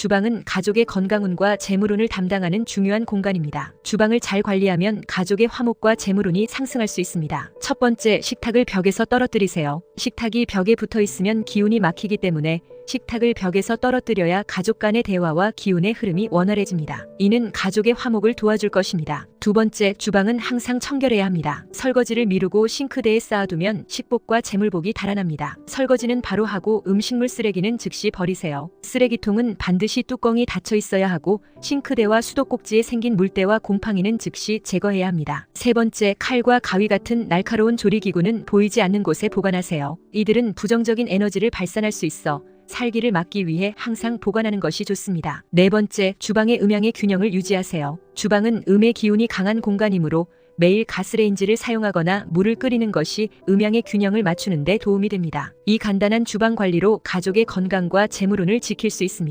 주방은 가족의 건강운과 재물운을 담당하는 중요한 공간입니다. 주방을 잘 관리하면 가족의 화목과 재물운이 상승할 수 있습니다. 첫 번째, 식탁을 벽에서 떨어뜨리세요. 식탁이 벽에 붙어 있으면 기운이 막히기 때문에 식탁을 벽에서 떨어뜨려야 가족 간의 대화와 기운의 흐름이 원활해집니다. 이는 가족의 화목을 도와줄 것입니다. 두 번째, 주방은 항상 청결해야 합니다. 설거지를 미루고 싱크대에 쌓아두면 식복과 재물복이 달아납니다. 설거지는 바로 하고 음식물 쓰레기는 즉시 버리세요. 쓰레기통은 반드시 뚜껑이 닫혀 있어야 하고 싱크대와 수도꼭지에 생긴 물때와 곰팡이는 즉시 제거해야 합니다. 세 번째, 칼과 가위 같은 날카로운 조리기구는 보이지 않는 곳에 보관하세요. 이들은 부정적인 에너지를 발산할 수 있어 살기를 막기 위해 항상 보관하는 것이 좋습니다. 네 번째, 주방의 음양의 균형을 유지하세요. 주방은 음의 기운이 강한 공간이므로 매일 가스레인지를 사용하거나 물을 끓이는 것이 음양의 균형을 맞추는 데 도움이 됩니다. 이 간단한 주방 관리로 가족의 건강과 재물운을 지킬 수 있습니다.